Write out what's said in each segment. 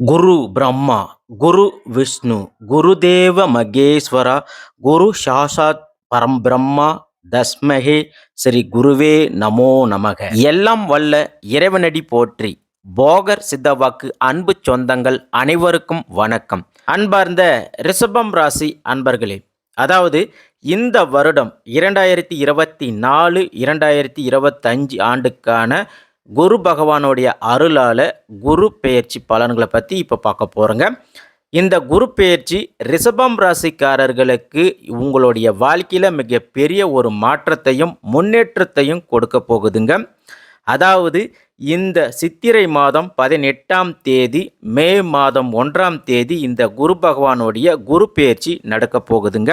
குரு பிரம்மா குரு விஷ்ணு குருதேவ மகேஸ்வர குரு சாஷாத் பரம்பிரம்மா தஸ்மகே ஸ்ரீ குருவே நமோ நமக. எல்லாம் வல்ல இறைவனடி போற்றி. போகர் சித்தவாக்கு அன்பு சொந்தங்கள் அனைவருக்கும் வணக்கம். அன்பார்ந்த ரிஷபம் ராசி அன்பர்களே அதாவது இந்த வருடம் இரண்டாயிரத்தி இருபத்தி நாலு இரண்டாயிரத்தி இருபத்தஞ்சு ஆண்டுக்கான குரு பகவானுடைய அருளால் குரு பெயர்ச்சி பலன்களை பற்றி இப்போ பார்க்க போகிறோங்க இந்த குரு பெயர்ச்சி ரிஷபம் ராசிக்காரர்களுக்கு உங்களுடைய வாழ்க்கையில் மிகப்பெரிய ஒரு மாற்றத்தையும் முன்னேற்றத்தையும் கொடுக்க போகுதுங்க. அதாவது இந்த சித்திரை மாதம் பதினெட்டாம் தேதி மே மாதம் ஒன்றாம் தேதி இந்த குரு பகவானுடைய குரு பெயர்ச்சி நடக்க போகுதுங்க.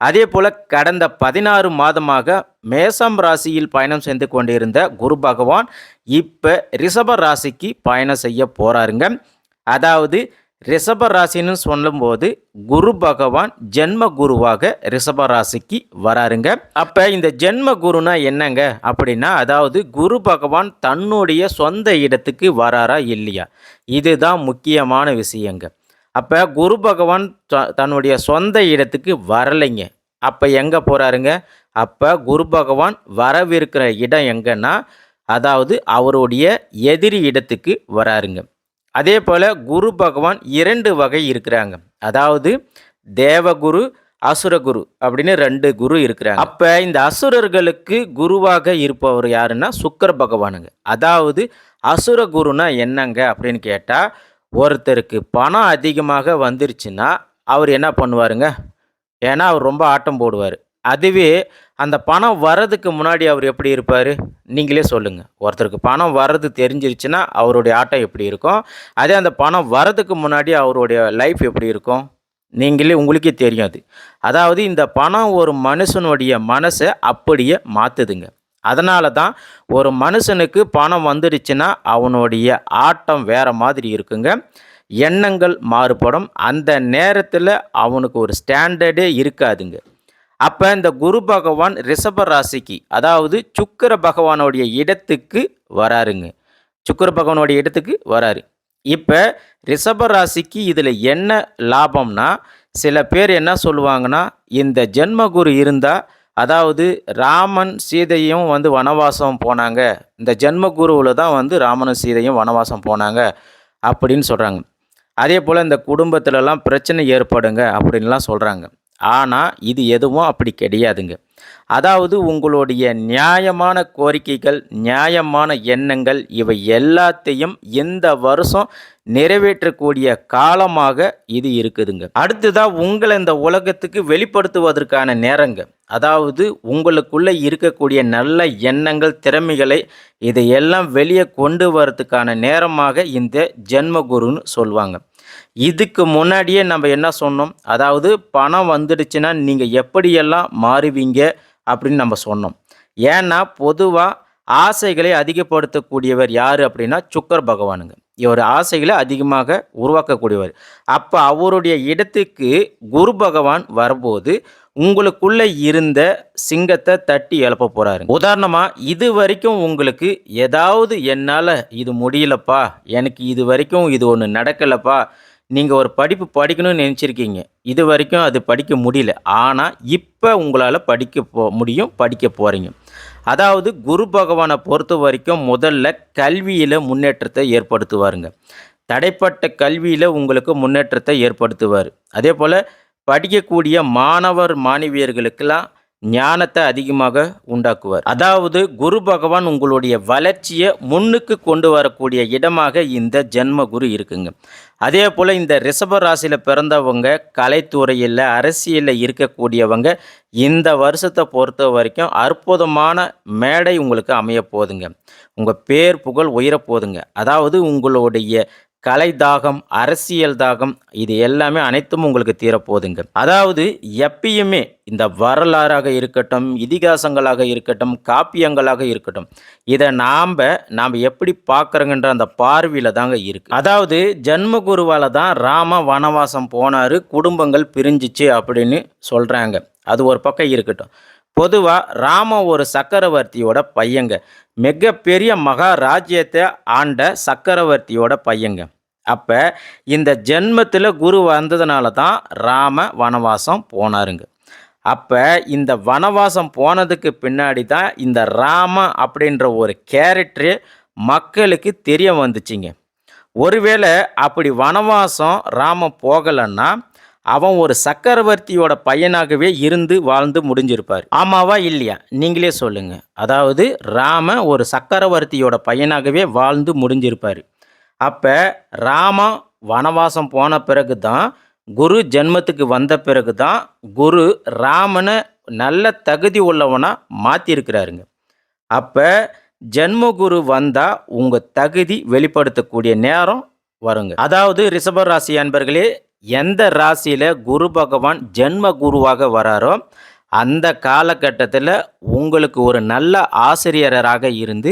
அதே போல் கடந்த பதினாறு மாதமாக மேசம் ராசியில் பயணம் செய்து கொண்டிருந்த குரு பகவான் இப்போ ரிஷப ராசிக்கு பயணம் செய்ய போகிறாருங்க அதாவது ரிஷப ராசின்னு சொல்லும்போது குரு பகவான் ஜென்ம குருவாக ரிஷப ராசிக்கு வராருங்க. அப்போ இந்த ஜென்ம குருனா என்னங்க? அப்படின்னா அதாவது குரு பகவான் தன்னுடைய சொந்த இடத்துக்கு வராரா இல்லையா? இதுதான் முக்கியமான விஷயங்க. அப்போ குரு பகவான் த- தன்னுடைய சொந்த இடத்துக்கு வரலைங்க. அப்போ எங்கே போகிறாருங்க அப்போ குரு பகவான் வரவிருக்கிற இடம் எங்கன்னா அதாவது அவருடைய எதிரி இடத்துக்கு வராருங்க. அதே போல் குரு பகவான் இரண்டு வகை இருக்கிறாங்க. அதாவது தேவகுரு அசுரகுரு அப்படின்னு ரெண்டு குரு இருக்கிறாங்க. அப்போ இந்த அசுரர்களுக்கு குருவாக இருப்பவர் யாருன்னா சுக்கர பகவானுங்க. அதாவது அசுரகுருனா என்னங்க அப்படின்னு கேட்டால் ஒருத்தருக்கு பணம் அதிகமாக வந்துருச்சுன்னா அவர் என்ன பண்ணுவாருங்க? ஏன்னா அவர் ரொம்ப ஆட்டம் போடுவார். அதுவே அந்த பணம் வர்றதுக்கு முன்னாடி அவர் எப்படி இருப்பார்? நீங்களே சொல்லுங்கள் ஒருத்தருக்கு பணம் வர்றது தெரிஞ்சிருச்சுன்னா அவருடைய ஆட்டம் எப்படி இருக்கும்? அதே அந்த பணம் வர்றதுக்கு முன்னாடி அவருடைய லைஃப் எப்படி இருக்கும்? நீங்களே உங்களுக்கே தெரியும் அது. அதாவது இந்த பணம் ஒரு மனுஷனுடைய மனசை அப்படியே மாற்றுதுங்க அதனால தான் ஒரு மனுஷனுக்கு பணம் வந்துடுச்சுன்னா அவனுடைய ஆட்டம் வேறு மாதிரி இருக்குங்க. எண்ணங்கள் மாறுபடும். அந்த நேரத்தில் அவனுக்கு ஒரு ஸ்டாண்டர்டே இருக்காதுங்க. அப்போ இந்த குரு பகவான் ரிஷப ராசிக்கு அதாவது சுக்கிர பகவானுடைய இடத்துக்கு வராருங்க. சுக்கிர பகவானுடைய இடத்துக்கு வராரு. இப்போ ரிஷப ராசிக்கு இதில் என்ன லாபம்னா சில பேர் என்ன சொல்லுவாங்கன்னா இந்த ஜென்மகுரு இருந்தால் அதாவது ராமன் சீதையும் வந்து வனவாசம் போனாங்க. இந்த ஜென்மகுருவில் தான் வந்து ராமனும் சீதையும் வனவாசம் போனாங்க அப்படின்னு சொல்கிறாங்க அதே போல் இந்த குடும்பத்திலலாம் பிரச்சனை ஏற்படுங்க அப்படின்லாம் சொல்கிறாங்க ஆனால் இது எதுவும் அப்படி கிடையாதுங்க. அதாவது உங்களுடைய நியாயமான கோரிக்கைகள் நியாயமான எண்ணங்கள் இவை எல்லாத்தையும் இந்த வருஷம் நிறைவேற்றக்கூடிய காலமாக இது இருக்குதுங்க. அடுத்ததாக உங்களை இந்த உலகத்துக்கு வெளிப்படுத்துவதற்கான நேரங்க. அதாவது உங்களுக்குள்ளே இருக்கக்கூடிய நல்ல எண்ணங்கள் திறமைகளை இதையெல்லாம் வெளியே கொண்டு வரதுக்கான நேரமாக இந்த ஜென்மகுருன்னு சொல்லுவாங்க இதுக்கு முன்னாடியே நம்ம என்ன சொன்னோம்? அதாவது பணம் வந்துடுச்சுன்னா நீங்கள் எப்படியெல்லாம் மாறுவீங்க அப்படின்னு நம்ம சொன்னோம். ஏன்னா பொதுவாக ஆசைகளை அதிகப்படுத்தக்கூடியவர் யார் அப்படின்னா சுக்கர் பகவானுங்க. இவர் ஆசைகளை அதிகமாக உருவாக்கக்கூடியவர். அப்போ அவருடைய இடத்துக்கு குரு பகவான் வரும்போது உங்களுக்குள்ளே இருந்த சிங்கத்தை தட்டி எழுப்ப போகிறாரு உதாரணமாக இது வரைக்கும் உங்களுக்கு ஏதாவது என்னால் இது முடியலப்பா எனக்கு இது வரைக்கும் இது ஒன்று நடக்கலப்பா நீங்கள் ஒரு படிப்பு படிக்கணும்னு நினச்சிருக்கீங்க. இது வரைக்கும் அது படிக்க முடியல. ஆனால் இப்போ உங்களால் படிக்க போ முடியும் படிக்க போகிறீங்க அதாவது குரு பகவானை பொறுத்த வரைக்கும் முதல்ல கல்வியில் முன்னேற்றத்தை ஏற்படுத்துவாருங்க. தடைப்பட்ட கல்வியில் உங்களுக்கு முன்னேற்றத்தை ஏற்படுத்துவார். அதே போல் படிக்கக்கூடிய மாணவர் மாணவியர்களுக்கெல்லாம் ஞானத்தை அதிகமாக உண்டாக்குவார். அதாவது குரு பகவான் உங்களுடைய வளர்ச்சியை முன்னுக்கு கொண்டு வரக்கூடிய இடமாக இந்த ஜென்ம குரு இருக்குங்க. அதே போல் இந்த ரிஷப ராசியில் பிறந்தவங்க கலைத்துறையில் அரசியலில் இருக்கக்கூடியவங்க இந்த வருஷத்தை பொறுத்த வரைக்கும் அற்புதமான மேடை உங்களுக்கு அமைய போதுங்க உங்கள் பேர் புகழ் உயர போகுதுங்க அதாவது உங்களுடைய கலை தாகம் அரசியல் தாகம் இது எல்லாமே அனைத்தும் உங்களுக்கு தீரப்போகுதுங்க. அதாவது எப்பயுமே இந்த வரலாறாக இருக்கட்டும் இதிகாசங்களாக இருக்கட்டும் காப்பியங்களாக இருக்கட்டும் இதை நாம் நாம் எப்படி பார்க்குறோங்கன்ற அந்த பார்வையில் தாங்க இருக்கு. அதாவது ஜென்மகுருவால் தான் ராம வனவாசம் போனார் குடும்பங்கள் பிரிஞ்சிச்சு அப்படின்னு சொல்கிறாங்க அது ஒரு பக்கம் இருக்கட்டும். பொதுவாக ராம ஒரு சக்கரவர்த்தியோட பையங்க. மிகப்பெரிய மகாராஜ்யத்தை ஆண்ட சக்கரவர்த்தியோட பையங்க. அப்போ இந்த ஜென்மத்தில் குரு வந்ததுனால தான் ராம வனவாசம் போனாருங்க. அப்போ இந்த வனவாசம் போனதுக்கு பின்னாடி தான் இந்த ராம அப்படின்ற ஒரு கேரக்டரு மக்களுக்கு தெரிய வந்துச்சுங்க. ஒருவேளை அப்படி வனவாசம் ராம போகலைன்னா அவன் ஒரு சக்கரவர்த்தியோட பையனாகவே இருந்து வாழ்ந்து முடிஞ்சிருப்பார். ஆமாவா இல்லையா? நீங்களே சொல்லுங்க. அதாவது ராம ஒரு சக்கரவர்த்தியோட பையனாகவே வாழ்ந்து முடிஞ்சிருப்பார். அப்போ ராம வனவாசம் போன பிறகு தான் குரு ஜென்மத்துக்கு வந்த பிறகு தான் குரு ராமனை நல்ல தகுதி உள்ளவனாக மாற்றிருக்கிறாருங்க அப்போ ஜென்மகுரு வந்தால் உங்கள் தகுதி வெளிப்படுத்தக்கூடிய நேரம் வருங்க. அதாவது ரிஷபராசி அன்பர்களே எந்த ராசியில் குரு பகவான் ஜென்ம குருவாக வராரோ அந்த காலகட்டத்தில் உங்களுக்கு ஒரு நல்ல ஆசிரியராக இருந்து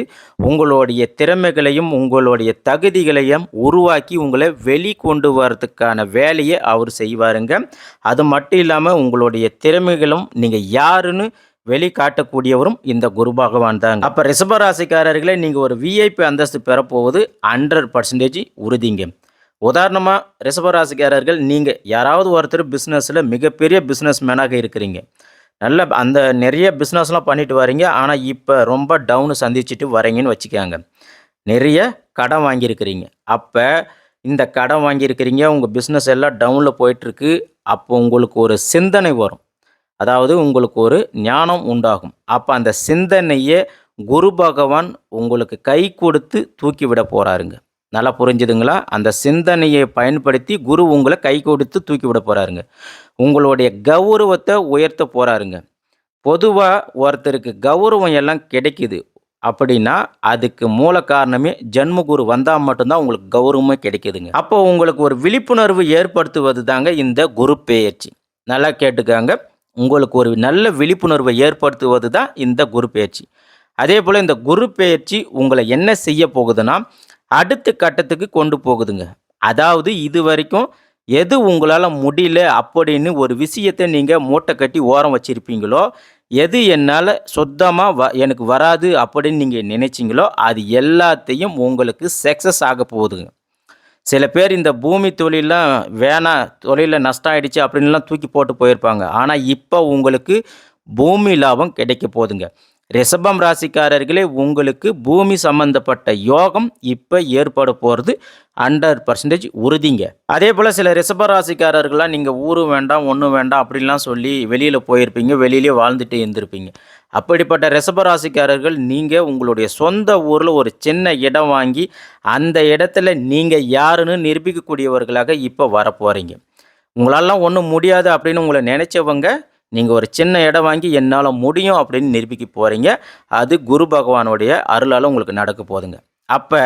உங்களுடைய திறமைகளையும் உங்களுடைய தகுதிகளையும் உருவாக்கி உங்களை வெளி கொண்டு வரதுக்கான வேலையை அவர் செய்வாருங்க. அது மட்டும் இல்லாமல் உங்களுடைய திறமைகளும் நீங்கள் யாருன்னு வெளிக்காட்டக்கூடியவரும் இந்த குரு பகவான் தாங்க. அப்போ ரிஷபராசிக்காரர்களே நீங்கள் ஒரு விஐபி அந்தஸ்து பெறப்போவது ஹண்ட்ரட் பர்சன்டேஜ் உறுதிங்க. உதாரணமாக ரிஷபராசிக்காரர்கள் நீங்கள் யாராவது ஒருத்தர் பிஸ்னஸில் மிகப்பெரிய பிஸ்னஸ் மேனாக இருக்கிறீங்க. நல்ல அந்த நிறைய பிஸ்னஸ்லாம் பண்ணிட்டு வரீங்க ஆனால் இப்போ ரொம்ப டவுனு சந்திச்சுட்டு வரீங்கன்னு வச்சுக்கோங்க. நிறைய கடன் வாங்கியிருக்கிறீங்க. அப்போ இந்த கடன் வாங்கியிருக்கிறீங்க. உங்கள் பிஸ்னஸ் எல்லாம் டவுனில் போயிட்டுருக்கு. அப்போ உங்களுக்கு ஒரு சிந்தனை வரும். அதாவது உங்களுக்கு ஒரு ஞானம் உண்டாகும். அப்போ அந்த சிந்தனையை குரு பகவான் உங்களுக்கு கை கொடுத்து தூக்கி விட போகிறாருங்க நல்லா புரிஞ்சுதுங்களா? அந்த சிந்தனையை பயன்படுத்தி குரு உங்களை கை கொடுத்து தூக்கி விட போகிறாருங்க உங்களுடைய கௌரவத்தை உயர்த்த போகிறாருங்க பொதுவாக ஒருத்தருக்கு கௌரவம் எல்லாம் கிடைக்குது அப்படின்னா அதுக்கு மூல காரணமே ஜென்மகுரு வந்தால் மட்டும்தான் உங்களுக்கு கௌரவமே கிடைக்குதுங்க. அப்போ உங்களுக்கு ஒரு விழிப்புணர்வு ஏற்படுத்துவது தாங்க இந்த குரு பெயர்ச்சி. நல்லா கேட்டுக்காங்க. உங்களுக்கு ஒரு நல்ல விழிப்புணர்வை ஏற்படுத்துவது தான் இந்த குரு பயிற்சி அதே போல் இந்த குரு பெயர்ச்சி உங்களை என்ன செய்ய போகுதுன்னா அடுத்த கட்டத்துக்கு கொண்டு போகுதுங்க. அதாவது இது வரைக்கும் எது உங்களால் முடியல அப்படின்னு ஒரு விஷயத்தை நீங்கள் மூட்டை கட்டி ஓரம் வச்சுருப்பீங்களோ எது என்னால் சுத்தமாக வ எனக்கு வராது அப்படின்னு நீங்கள் நினைச்சிங்களோ அது எல்லாத்தையும் உங்களுக்கு சக்ஸஸ் ஆக போகுதுங்க. சில பேர் இந்த பூமி தொழிலாம் வேணாம் தொழிலில் நஷ்டம் ஆகிடுச்சு அப்படின்லாம் தூக்கி போட்டு போயிருப்பாங்க. ஆனால் இப்போ உங்களுக்கு பூமி லாபம் கிடைக்க போகுதுங்க. ரிஷபம் ராசிக்காரர்களே உங்களுக்கு பூமி சம்பந்தப்பட்ட யோகம் இப்போ ஏற்பட போகிறது ஹண்ட்ரட் பர்சன்டேஜ் உறுதிங்க. அதே போல் சில ரிஷப ராசிக்காரர்கள்லாம் நீங்கள் ஊரும் வேண்டாம் ஒன்றும் வேண்டாம் அப்படின்லாம் சொல்லி வெளியில் போயிருப்பீங்க வெளியிலே வாழ்ந்துட்டு இருந்திருப்பீங்க. அப்படிப்பட்ட ரிஷப ராசிக்காரர்கள் நீங்கள் உங்களுடைய சொந்த ஊரில் ஒரு சின்ன இடம் வாங்கி அந்த இடத்துல நீங்கள் யாருன்னு நிரூபிக்கக்கூடியவர்களாக இப்போ வரப்போகிறீங்க உங்களாலாம் ஒன்றும் முடியாது அப்படின்னு உங்களை நினச்சவங்க நீங்கள் ஒரு சின்ன இடம் வாங்கி என்னால் முடியும் அப்படின்னு நிரூபிக்க போகிறீங்க அது குரு பகவானுடைய அருளால் உங்களுக்கு நடக்க போகுதுங்க. அப்போ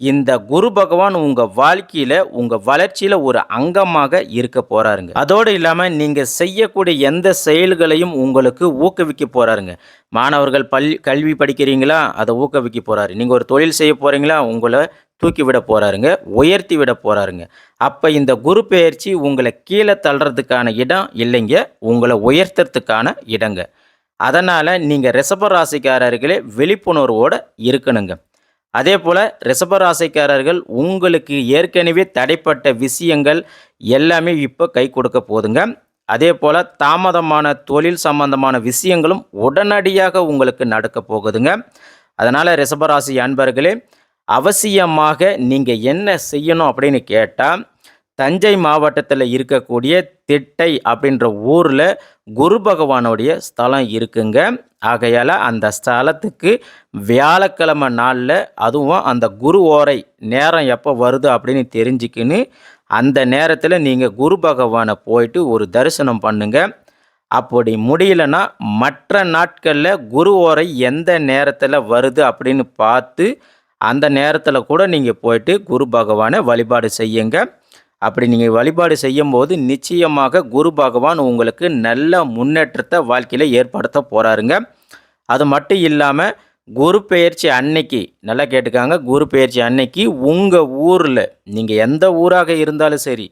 இந்த குரு பகவான் உங்கள் வாழ்க்கையில் உங்கள் வளர்ச்சியில் ஒரு அங்கமாக இருக்க போகிறாருங்க அதோடு இல்லாமல் நீங்கள் செய்யக்கூடிய எந்த செயல்களையும் உங்களுக்கு ஊக்குவிக்க போகிறாருங்க மாணவர்கள் பல் கல்வி படிக்கிறீங்களா? அதை ஊக்குவிக்க போகிறாரு நீங்கள் ஒரு தொழில் செய்ய போகிறீங்களா உங்களை தூக்கி விட போகிறாருங்க உயர்த்தி விட போகிறாருங்க அப்போ இந்த குரு பெயர்ச்சி உங்களை கீழே தள்ளுறதுக்கான இடம் இல்லைங்க உங்களை உயர்த்துறதுக்கான இடங்க. அதனால் நீங்கள் ரிஷப ராசிக்காரர்களே விழிப்புணர்வோடு இருக்கணுங்க. அதே போல் ரிஷபராசிக்காரர்கள் உங்களுக்கு ஏற்கனவே தடைப்பட்ட விஷயங்கள் எல்லாமே இப்போ கை கொடுக்க போதுங்க. அதே போல் தாமதமான தொழில் சம்பந்தமான விஷயங்களும் உடனடியாக உங்களுக்கு நடக்க போகுதுங்க. அதனால் ரிஷபராசி அன்பர்களே அவசியமாக நீங்கள் என்ன செய்யணும் அப்படின்னு கேட்டால் தஞ்சை மாவட்டத்தில் இருக்கக்கூடிய திட்டை அப்படின்ற ஊரில் குரு பகவானுடைய ஸ்தலம் இருக்குங்க. ஆகையால் அந்த ஸ்தலத்துக்கு வியாழக்கிழமை நாளில் அதுவும் அந்த குரு ஓரை நேரம் எப்போ வருது அப்படின்னு தெரிஞ்சுக்கின்னு அந்த நேரத்தில் நீங்கள் குரு பகவானை போயிட்டு ஒரு தரிசனம் பண்ணுங்க. அப்படி முடியலன்னா மற்ற நாட்களில் குரு ஓரை எந்த நேரத்தில் வருது அப்படின்னு பார்த்து அந்த நேரத்தில் கூட நீங்கள் போயிட்டு குரு பகவானை வழிபாடு செய்யுங்க. அப்படி நீங்கள் வழிபாடு செய்யும்போது நிச்சயமாக குரு பகவான் உங்களுக்கு நல்ல முன்னேற்றத்தை வாழ்க்கையில் ஏற்படுத்த போகிறாருங்க அது மட்டும் இல்லாமல் குரு பெயர்ச்சி அன்னைக்கு நல்லா கேட்டுக்காங்க குரு பெயர்ச்சி அன்னைக்கு உங்கள் ஊரில் நீங்கள் எந்த ஊராக இருந்தாலும் சரி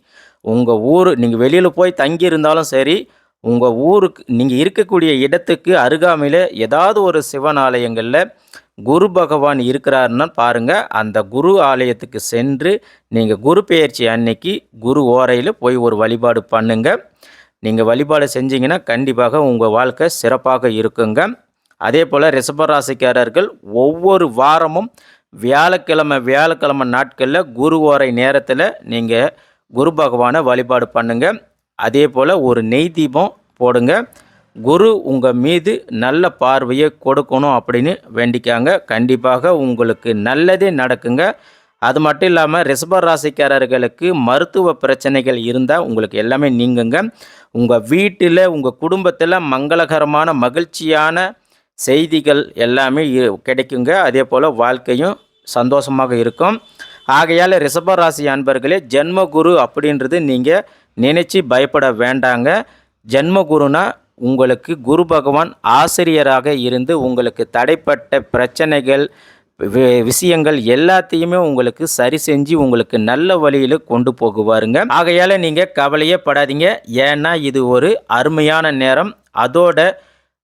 உங்கள் ஊர் நீங்கள் வெளியில் போய் தங்கி இருந்தாலும் சரி உங்கள் ஊருக்கு நீங்கள் இருக்கக்கூடிய இடத்துக்கு அருகாமையில் ஏதாவது ஒரு சிவன் ஆலயங்களில் குரு பகவான் இருக்கிறாருன்னு பாருங்கள் அந்த குரு ஆலயத்துக்கு சென்று நீங்கள் குரு பெயர்ச்சி அன்னைக்கு குரு ஓரையில் போய் ஒரு வழிபாடு பண்ணுங்கள் நீங்கள் வழிபாடு செஞ்சீங்கன்னா கண்டிப்பாக உங்கள் வாழ்க்கை சிறப்பாக இருக்குங்க. அதே போல் ரிஷபராசிக்காரர்கள் ஒவ்வொரு வாரமும் வியாழக்கிழமை வியாழக்கிழமை நாட்களில் குரு ஓரை நேரத்தில் நீங்கள் குரு பகவானை வழிபாடு பண்ணுங்கள் அதே போல் ஒரு நெய் தீபம் போடுங்க. குரு உங்கள் மீது நல்ல பார்வையை கொடுக்கணும் அப்படின்னு வேண்டிக்காங்க. கண்டிப்பாக உங்களுக்கு நல்லதே நடக்குங்க. அது மட்டும் இல்லாமல் ரிஷப ராசிக்காரர்களுக்கு மருத்துவ பிரச்சனைகள் இருந்தால் உங்களுக்கு எல்லாமே நீங்குங்க. உங்கள் வீட்டில் உங்கள் குடும்பத்தில் மங்களகரமான மகிழ்ச்சியான செய்திகள் எல்லாமே கிடைக்குங்க. அதே போல் வாழ்க்கையும் சந்தோஷமாக இருக்கும். ஆகையால் ரிஷபராசி அன்பர்களே ஜென்மகுரு அப்படின்றது நீங்கள் நினச்சி பயப்பட வேண்டாங்க. ஜென்மகுருனா உங்களுக்கு குரு பகவான் ஆசிரியராக இருந்து உங்களுக்கு தடைப்பட்ட பிரச்சனைகள் விஷயங்கள் எல்லாத்தையுமே உங்களுக்கு சரி செஞ்சு உங்களுக்கு நல்ல வழியில் கொண்டு போகுவாருங்க. ஆகையால் நீங்கள் கவலையே படாதீங்க. ஏன்னா இது ஒரு அருமையான நேரம். அதோட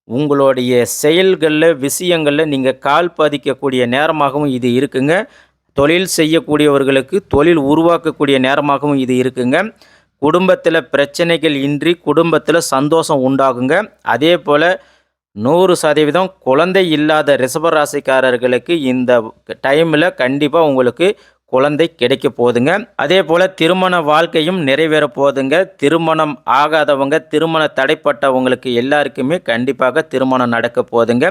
உங்களுடைய செயல்களில் விஷயங்களில் நீங்கள் கால் பதிக்கக்கூடிய நேரமாகவும் இது இருக்குங்க. தொழில் செய்யக்கூடியவர்களுக்கு தொழில் உருவாக்கக்கூடிய நேரமாகவும் இது இருக்குங்க. குடும்பத்தில் பிரச்சனைகள் இன்றி குடும்பத்தில் சந்தோஷம் உண்டாகுங்க. அதே போல் நூறு சதவீதம் குழந்தை இல்லாத ரிஷபராசிக்காரர்களுக்கு இந்த டைமில் கண்டிப்பாக உங்களுக்கு குழந்தை கிடைக்க போதுங்க அதே போல் திருமண வாழ்க்கையும் நிறைவேற போதுங்க திருமணம் ஆகாதவங்க திருமண தடைப்பட்டவங்களுக்கு எல்லாருக்குமே கண்டிப்பாக திருமணம் நடக்க போகுதுங்க.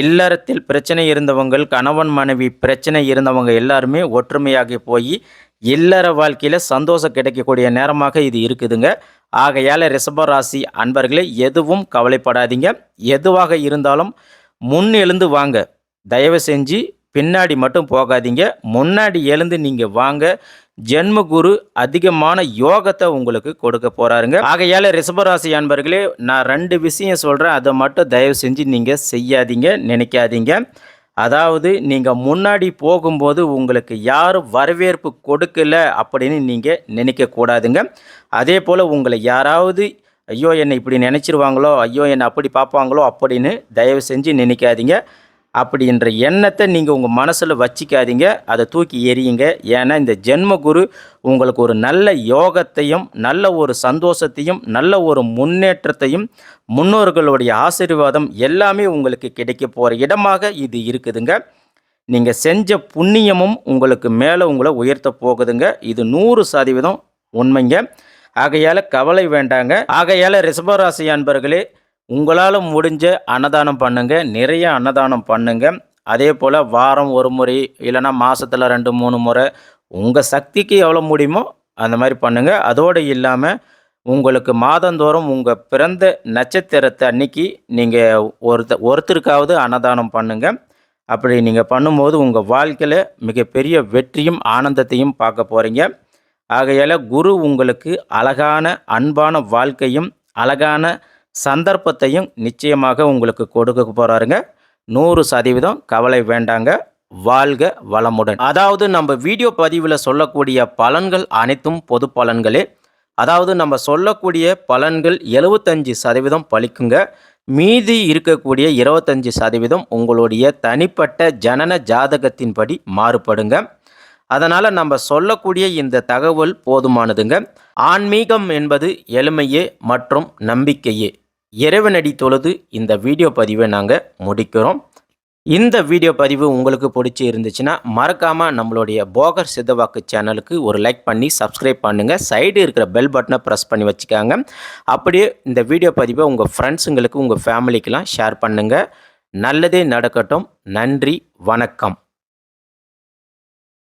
இல்லறத்தில் பிரச்சனை இருந்தவங்கள் கணவன் மனைவி பிரச்சனை இருந்தவங்க எல்லாருமே ஒற்றுமையாகி போய் இல்லற வாழ்க்கையில் சந்தோஷம் கிடைக்கக்கூடிய நேரமாக இது இருக்குதுங்க. ஆகையால் ரிஷபராசி அன்பர்களே எதுவும் கவலைப்படாதீங்க. எதுவாக இருந்தாலும் முன் எழுந்து வாங்க. தயவு செஞ்சு பின்னாடி மட்டும் போகாதீங்க. முன்னாடி எழுந்து நீங்கள் வாங்க. ஜென்மகுரு அதிகமான யோகத்தை உங்களுக்கு கொடுக்க போகிறாருங்க ஆகையால் ரிஷபராசி அன்பர்களே நான் ரெண்டு விஷயம் சொல்கிறேன் அதை மட்டும் தயவு செஞ்சு நீங்கள் செய்யாதீங்க நினைக்காதீங்க. அதாவது நீங்கள் முன்னாடி போகும்போது உங்களுக்கு யாரும் வரவேற்பு கொடுக்கல அப்படின்னு நீங்கள் நினைக்கக்கூடாதுங்க அதே போல் உங்களை யாராவது ஐயோ என்னை இப்படி நினச்சிருவாங்களோ ஐயோ என்னை அப்படி பார்ப்பாங்களோ அப்படின்னு தயவு செஞ்சு நினைக்காதீங்க. அப்படின்ற எண்ணத்தை நீங்கள் உங்கள் மனசில் வச்சிக்காதீங்க. அதை தூக்கி எறியுங்க. ஏன்னா இந்த ஜென்மகுரு உங்களுக்கு ஒரு நல்ல யோகத்தையும் நல்ல ஒரு சந்தோஷத்தையும் நல்ல ஒரு முன்னேற்றத்தையும் முன்னோர்களுடைய ஆசீர்வாதம் எல்லாமே உங்களுக்கு கிடைக்க போகிற இடமாக இது இருக்குதுங்க. நீங்கள் செஞ்ச புண்ணியமும் உங்களுக்கு மேலே உங்களை உயர்த்த போகுதுங்க. இது நூறு சதவீதம் உண்மைங்க. ஆகையால் கவலை வேண்டாங்க. ஆகையால் ரிஷபராசி அன்பர்களே உங்களால் முடிஞ்ச அன்னதானம் பண்ணுங்கள் நிறைய அன்னதானம் பண்ணுங்கள் அதே போல் வாரம் ஒரு முறை இல்லைன்னா மாதத்தில் ரெண்டு மூணு முறை உங்கள் சக்திக்கு எவ்வளோ முடியுமோ அந்த மாதிரி பண்ணுங்கள் அதோடு இல்லாமல் உங்களுக்கு மாதந்தோறும் உங்கள் பிறந்த நட்சத்திரத்தை அன்னைக்கு நீங்கள் ஒருத்த ஒருத்தருக்காவது அன்னதானம் பண்ணுங்கள் அப்படி நீங்கள் பண்ணும்போது உங்கள் வாழ்க்கையில் மிகப்பெரிய வெற்றியும் ஆனந்தத்தையும் பார்க்க போகிறீங்க ஆகையால் குரு உங்களுக்கு அழகான அன்பான வாழ்க்கையும் அழகான சந்தர்ப்பத்தையும் நிச்சயமாக உங்களுக்கு கொடுக்க போகிறாருங்க நூறு சதவீதம் கவலை வேண்டாங்க. வாழ்க வளமுடன். அதாவது நம்ம வீடியோ பதிவில் சொல்லக்கூடிய பலன்கள் அனைத்தும் பொது பலன்களே. அதாவது நம்ம சொல்லக்கூடிய பலன்கள் எழுபத்தஞ்சி சதவீதம் பழிக்குங்க. மீதி இருக்கக்கூடிய இருபத்தஞ்சி சதவீதம் உங்களுடைய தனிப்பட்ட ஜனன ஜாதகத்தின்படி மாறுபடுங்க. அதனால் நம்ம சொல்லக்கூடிய இந்த தகவல் போதுமானதுங்க. ஆன்மீகம் என்பது எளிமையே மற்றும் நம்பிக்கையே. இறைவனடி தொழுது இந்த வீடியோ பதிவை நாங்கள் முடிக்கிறோம். இந்த வீடியோ பதிவு உங்களுக்கு பிடிச்சி இருந்துச்சுன்னா மறக்காமல் நம்மளுடைய போகர் சித்தவாக்கு சேனலுக்கு ஒரு லைக் பண்ணி சப்ஸ்கிரைப் பண்ணுங்கள் சைடு இருக்கிற பெல் பட்டனை ப்ரெஸ் பண்ணி வச்சுக்காங்க. அப்படியே இந்த வீடியோ பதிவை உங்கள் ஃப்ரெண்ட்ஸுங்களுக்கு உங்கள் ஃபேமிலிக்கெலாம் ஷேர் பண்ணுங்கள் நல்லதே நடக்கட்டும். நன்றி வணக்கம்.